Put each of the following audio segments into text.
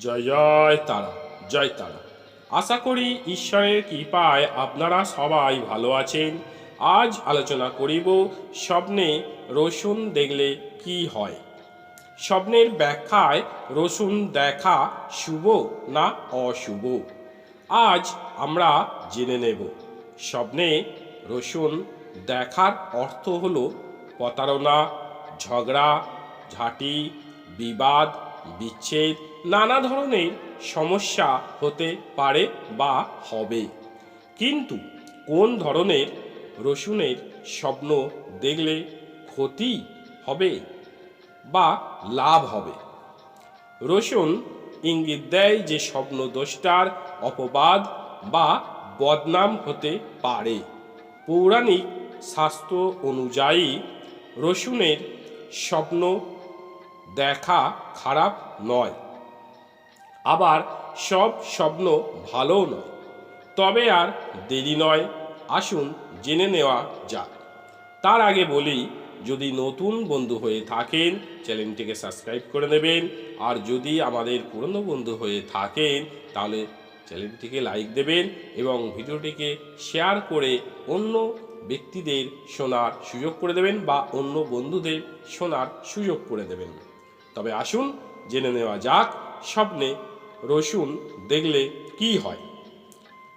জয় জয় তারা জয় তারা। আশা করি ঈশ্বরের কৃপায় আপনারা সবাই ভালো আছেন। আজ আলোচনা করিব স্বপ্নে রসুন দেখলে কি হয়? স্বপ্নের ব্যাখ্যায় রসুন দেখা শুভ না অশুভ? আজ আমরা জেনে নেব। স্বপ্নে রসুন দেখার অর্থ হল প্রতারণা, ঝগড়া, ঝাঁটি, বিবাদ, বিচ্ছেদ নানা ধরনের সমস্যা হতে পারে বা হবে। কিন্তু কোন ধরনের রসুনের স্বপ্ন দেখলে ক্ষতি হবে বা লাভ হবে? রসুন ইঙ্গিত দেয় যে স্বপ্ন দোষটার অপবাদ বা বদনাম হতে পারে। পৌরাণিক শাস্ত্র অনুযায়ী রসুনের স্বপ্ন দেখা খারাপ নয়। আবার সব স্বপ্ন ভালোও নয়। তবে আর দেরি নয়, আসুন জেনে নেওয়া যাক। তার আগে বলি, যদি নতুন বন্ধু হয়ে থাকেন, চ্যানেলটিকে সাবস্ক্রাইব করে নেবেন। আর যদি আমাদের পুরনো বন্ধু হয়ে থাকেন, তাহলে চ্যানেলটিকে লাইক দেবেন এবং ভিডিওটিকে শেয়ার করে অন্য ব্যক্তিদের শোনার সুযোগ করে দেবেন বা অন্য বন্ধুদের শোনার সুযোগ করে দেবেন। তবে আসুন জেনে নেওয়া যাক, স্বপ্নে রসুন দেখলে কি হয়?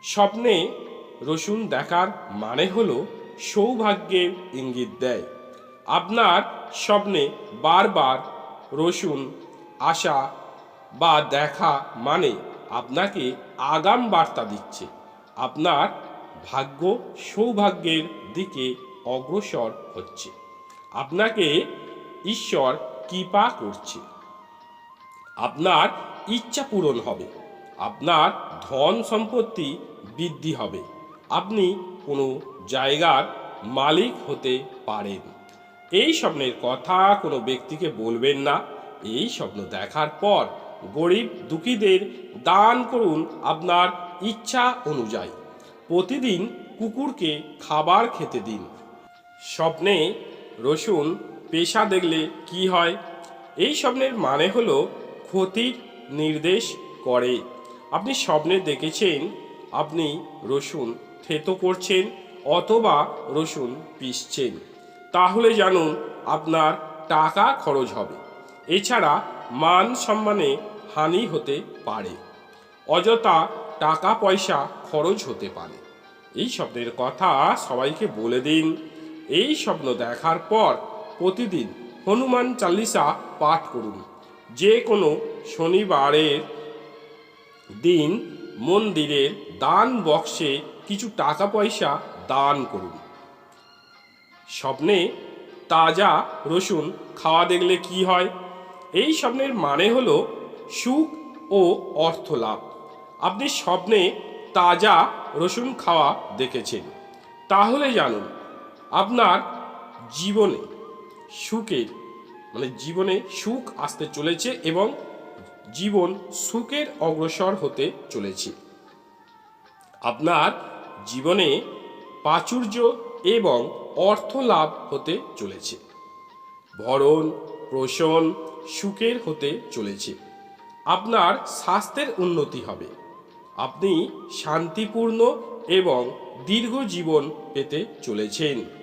স্বপ্নে রসুন দেখার মানে হলো সৌভাগ্যের ইঙ্গিত দেয়। আপনার স্বপ্নে বারবার রসুন আসা বা দেখা মানে আপনাকে আগাম বার্তা দিচ্ছে। আপনার ভাগ্য সৌভাগ্যের দিকে অগ্রসর হচ্ছে। আপনাকে ঈশ্বর কৃপা করছে। আপনার ইচ্ছা পূরণ হবে। আপনার ধন সম্পত্তি বৃদ্ধি হবে। আপনি কোনো জায়গার মালিক হতে পারেন। এই স্বপ্নের কথা কোনো ব্যক্তিকে বলবেন না। এই স্বপ্ন দেখার পর গরিব দুঃখীদের দান করুন আপনার ইচ্ছা অনুযায়ী। প্রতিদিন কুকুরকে খাবার খেতে দিন। স্বপ্নে রসুন পেশা দেখলে কি হয়? এই স্বপ্নের মানে হলো ক্ষতির নির্দেশ করে। আপনি স্বপ্নে দেখেছেন, আপনি রসুন থেতো করছেন অথবা রসুন পিসছেন তাহলে জানুন আপনার টাকা খরচ হবে। এছাড়া মান সম্মানে হানি হতে পারে। অযথা টাকা পয়সা খরচ হতে পারে। এই স্বপ্নের কথা সবাইকে বলে দিন। এই স্বপ্ন দেখার পর প্রতিদিন হনুমান চাল্লিশা পাঠ করুন। যে কোনো শনিবারের দিন মন্দিরের দান বক্সে কিছু টাকা পয়সা দান করুন। স্বপ্নে তাজা রসুন খাওয়া দেখলে কি হয়? এই স্বপ্নের মানে হলো সুখ ও অর্থ লাভ। আপনি স্বপ্নে তাজা রসুন খাওয়া দেখেছেন। তাহলে জানুন, আপনার জীবনে সুখের মানে জীবনে সুখ আসতে চলেছে এবং জীবন সুখের অগ্রসর হতে চলেছে। আপনার জীবনে প্রাচুর্য এবং অর্থ লাভ হতে চলেছে। ভরণ, পোষণ সুখের হতে চলেছে। আপনার স্বাস্থ্যের উন্নতি হবে। আপনি শান্তিপূর্ণ এবং দীর্ঘ জীবন পেতে চলেছেন।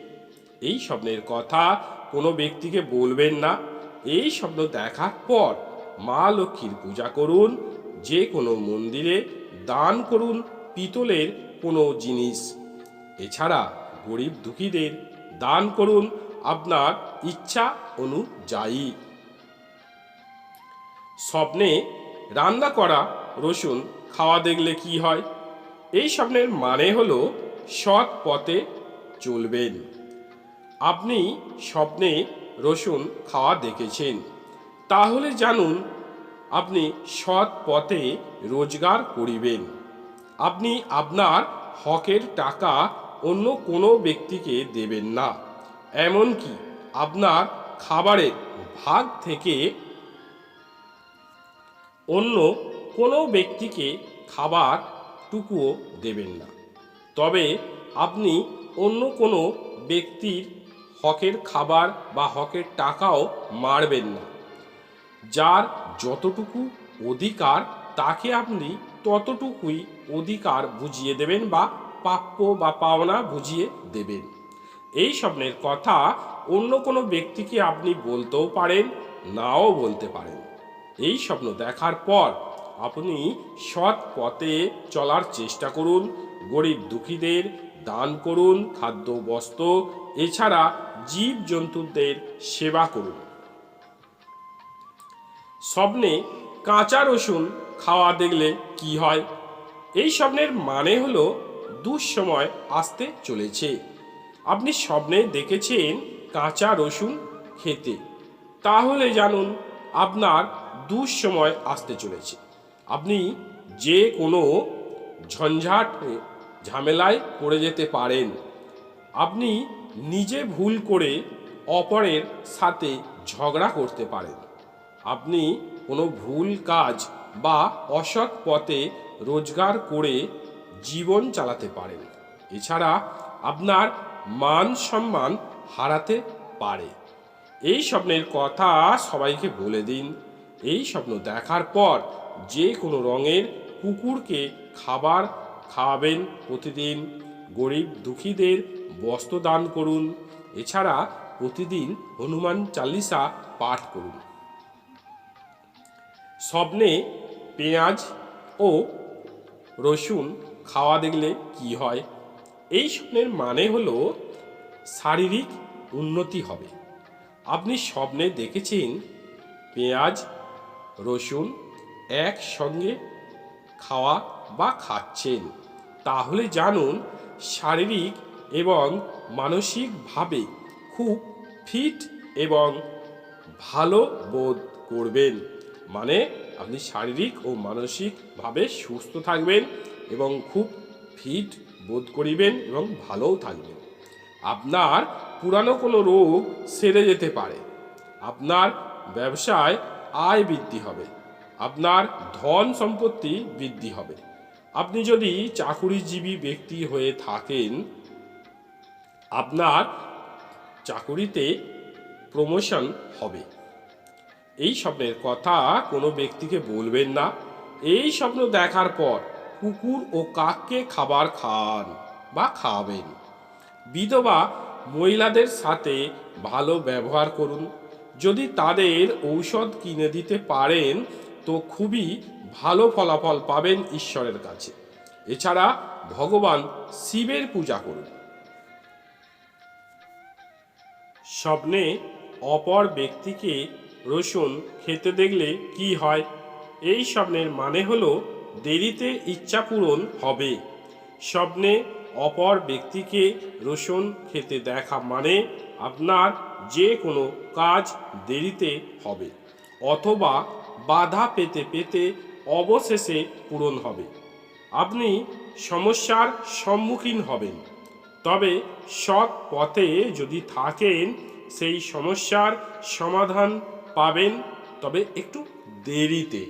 এই স্বপ্নের কথা কোনো ব্যক্তিকে বলবেন না। এই স্বপ্ন দেখার পর মা লক্ষ্মীর পূজা করুন, যে কোনো মন্দিরে দান করুন, পিতলের কোনো জিনিস। এছাড়া গরিব দুঃখীদের দান করুন আপনার ইচ্ছা অনুযায়ী। স্বপ্নে রান্না করা রসুন খাওয়া দেখলে কি হয়? এই স্বপ্নের মানে হলো সৎ পথে চলবেন। আপনি স্বপ্নে রসুন খাওয়া দেখেছেন। তাহলে জানুন, আপনি সৎ পথে রোজগার করিবেন। আপনি আপনার হকের টাকা অন্য কোনো ব্যক্তিকে দেবেন না। এমনকি আপনার খাবারের ভাগ থেকে অন্য কোনো ব্যক্তিকে খাবার টুকুও দেবেন না। তবে আপনি অন্য কোনো ব্যক্তির হকের খাবার বা হকের টাকাও মারবেন না। যার যতটুকু অধিকার, তাকে আপনি ততটুকুই অধিকার বুঝিয়ে দেবেন বা প্রাপ্য বা পাওনা বুঝিয়ে দেবেন। এই স্বপ্নের কথা অন্য কোনো ব্যক্তিকে আপনি বলতেও পারেন, নাও বলতে পারেন। এই স্বপ্ন দেখার পর আপনি সৎ পথে চলার চেষ্টা করুন। গরিব দুঃখীদের দান করুন, খাদ্য, বস্ত্র, এছাড়া জীব জন্তুদের সেবা করুন। স্বপ্নে কাঁচা রসুন খাওয়া দেখলে কি হয়? এই স্বপ্নের মানে হলো দুঃসময় আসতে চলেছে। আপনি স্বপ্নে দেখেছেন কাঁচা রসুন খেতে। তাহলে জানুন আপনার দুঃসময় আসতে চলেছে। আপনি যে কোনো ঝঞ্ঝাট ঝামেলায় পড়ে যেতে পারেন। আপনি নিজে ভুল করে অপরের সাথে ঝগড়া করতে পারেন। আপনি কোনো ভুল কাজ বা অসৎ পথে রোজগার করে জীবন চালাতে পারেন। এছাড়া আপনার মান সম্মান হারাতে পারে। এই স্বপ্নের কথা সবাইকে বলে দিন। এই স্বপ্ন দেখার পর যে কোনো রঙের কুকুরকে খাবার খাওয়াবেন প্রতিদিন। গরিব দুঃখীদের বস্ত্র দান করুন। এছাড়া প্রতিদিন হনুমান চালিসা পাঠ করুন। স্বপ্নে পেঁয়াজ ও রসুন খাওয়া দেখলে কি হয়? এই স্বপ্নের মানে হলো শারীরিক উন্নতি হবে। আপনি স্বপ্নে দেখেছেন পেঁয়াজ, রসুন একসঙ্গে খাওয়া বা খাচ্ছেন। তাহলে জানুন শারীরিক এবং মানসিকভাবে খুব ফিট এবং ভালো বোধ করবেন। মানে আপনি শারীরিক ও মানসিকভাবে সুস্থ থাকবেন এবং খুব ফিট বোধ করিবেন এবং ভালোও থাকবেন। আপনার পুরানো কোনো রোগ সেরে যেতে পারে। আপনার ব্যবসায় আয় বৃদ্ধি হবে। আপনার ধন সম্পত্তি বৃদ্ধি হবে। আপনি যদি চাকুরিজীবী ব্যক্তি হয়ে থাকেন, আপনার চাকুরিতে প্রমোশন হবে। এই স্বপ্নের কথা কোনো ব্যক্তিকে বলবেন না। এই স্বপ্ন দেখার পর কুকুর ও কাককে খাবার খান বা খাওয়াবেন বিধবা মহিলাদের সাথে ভালো ব্যবহার করুন। যদি তাদের ঔষধ কিনে দিতে পারেন তো খুবই ভালো ফলাফল পাবেন ঈশ্বরের কাছে। এছাড়া ভগবান শিবের পূজা করুন। স্বপ্নে অপর ব্যক্তিকে রসুন খেতে দেখলে কি হয়? এই স্বপ্নের মানে হলো দেরিতে ইচ্ছা পূরণ হবে। স্বপ্নে অপর ব্যক্তিকে রসুন খেতে দেখা মানে আপনার যে কোনো কাজ দেরিতে হবে, অথবা বাধা পেতে পেতে অবশেষে পূরণ হবে। আপনি সমস্যার সম্মুখীন হবেন। তবে সৎ পথে যদি থাকেন, সেই সমস্যার সমাধান পাবেন, তবে একটু দেরিতে।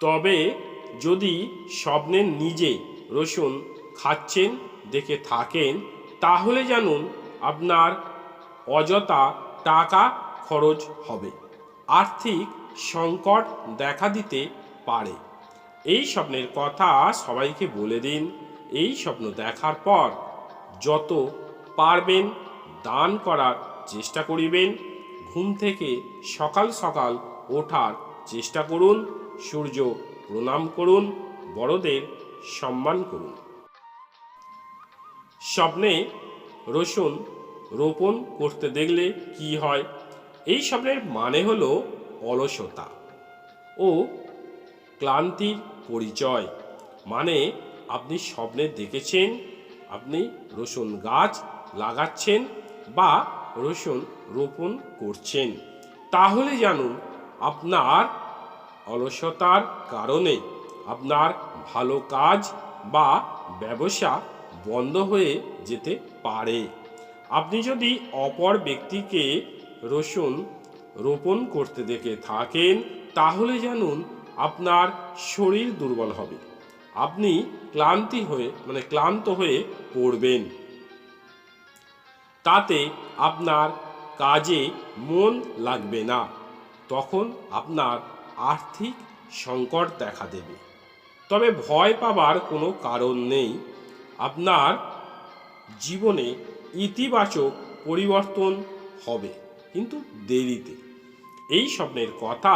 তবে যদি স্বপ্নের নিজে রসুন খাচ্ছেন, দেখে থাকেন, তাহলে জানুন আপনার অযথা টাকা খরচ হবে। আর্থিক সংকট দেখা দিতে পারে। এই স্বপ্নের কথা সবাইকে বলে দিন। এই স্বপ্ন দেখার পর যত পারবেন দান করার চেষ্টা করিবেন। ঘুম থেকে সকাল সকাল ওঠার চেষ্টা করুন। সূর্য প্রণাম করুন। বড়দের সম্মান করুন। স্বপ্নে রসুন রোপণ করতে দেখলে কি হয়? এই স্বপ্নের মানে হল অলসতা। ও ক্লান্তির পরিচয়। মানে আপনি স্বপ্নে দেখেছেন, আপনি রসুন গাছ লাগাচ্ছেন বা রসুন রোপণ করছেন। তাহলে জানুন আপনার অলসতার কারণে আপনার ভালো কাজ বা ব্যবসা বন্ধ হয়ে যেতে পারে। আপনি যদি অপর ব্যক্তিকে রসুন রোপণ করতে দেখে থাকেন, তাহলে জানুন আপনার শরীর দুর্বল হবে। আপনি ক্লান্তি হয়ে মানে ক্লান্ত হয়ে পড়বেন। তাতে আপনার কাজে মন লাগবে না। তখন আপনার আর্থিক সংকট দেখা দেবে। তবে ভয় পাবার কোনো কারণ নেই। আপনার জীবনে ইতিবাচক পরিবর্তন হবে। কিন্তু দেরিতে। এই স্বপ্নের কথা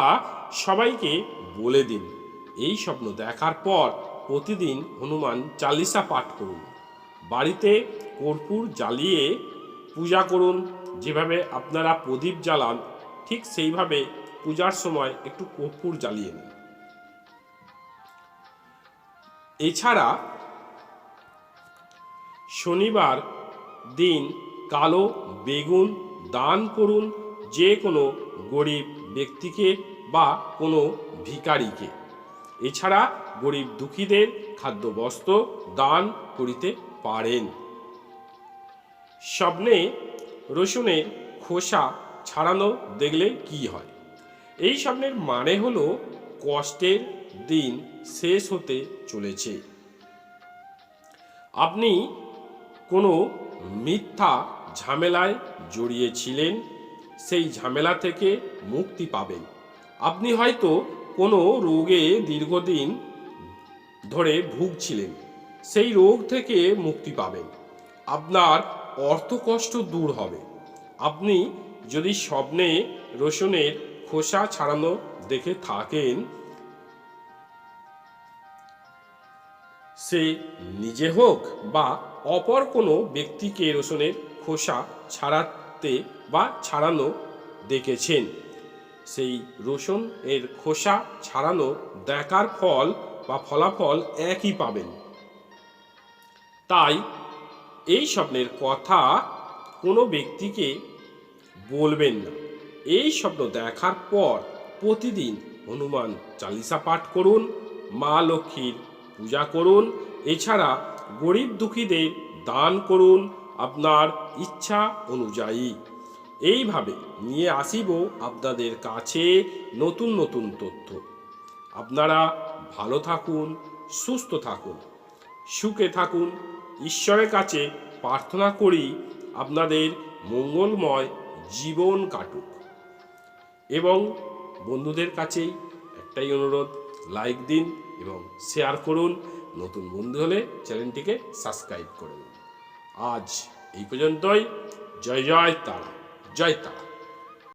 সবাইকে বলে দিন। এই স্বপ্ন দেখার পর প্রতিদিন হনুমান চালিসা পাঠ করুন। বাড়িতে কর্পূর জ্বালিয়ে পূজা করুন। যেভাবে আপনারা প্রদীপ জ্বালান, ঠিক সেইভাবে পূজার সময় একটু কর্পূর জ্বালিয়ে নিন। এছাড়া শনিবার দিন কালো বেগুন দান করুন যে কোনো গরিব ব্যক্তিকে বা কোনো ভিখারিকে এছাড়া গরিব দুঃখীদের খাদ্যবস্ত্র দান করিতে পারেন। স্বপ্নে রসুনের খোসা ছাড়ানো দেখলে কি হয়? এই স্বপ্নের মানে হলো কষ্টের দিন শেষ হতে চলেছে। আপনি কোনো মিথ্যা ঝামেলায় জড়িয়েছিলেন, সেই ঝামেলা থেকে মুক্তি পাবেন। আপনি হয়তো কোনো রোগে দীর্ঘদিন ধরে ভুগছিলেন, সেই রোগ থেকে মুক্তি পাবেন। আপনার অর্থকষ্ট দূর হবে। আপনি যদি স্বপ্নে রসুনের খোসা ছাড়ানো দেখে থাকেন, সে নিজে হোক বা অপর কোনো ব্যক্তিকে রসুনের খোসা ছাড়াতে বা ছাড়ানো দেখেছেন। সেই রসুন এর খোসা ছাড়ানো দেখার ফল বা ফলাফল একই পাবেন। তাই এই স্বপ্নের কথা কোনো ব্যক্তিকে বলবেন না। এই স্বপ্ন দেখার পর প্রতিদিন হনুমান চালিসা পাঠ করুন, মা লক্ষ্মীর পূজা করুন, এছাড়া গরিব দুঃখীদের দান করুন আপনার ইচ্ছা অনুযায়ী। এইভাবে নিয়ে আসিব আপনাদের কাছে নতুন নতুন তথ্য। আপনারা ভালো থাকুন, সুস্থ থাকুন, সুখে থাকুন, ঈশ্বরের কাছে প্রার্থনা করি আপনাদের মঙ্গলময় জীবন কাটুক। এবং বন্ধুদের কাছেই একটাই অনুরোধ লাইক দিন এবং শেয়ার করুন। নতুন বন্ধু হলে চ্যানেলটিকে সাবস্ক্রাইব করুন আজ এই পর্যন্তই। জয় জয় তারা জয় তারা।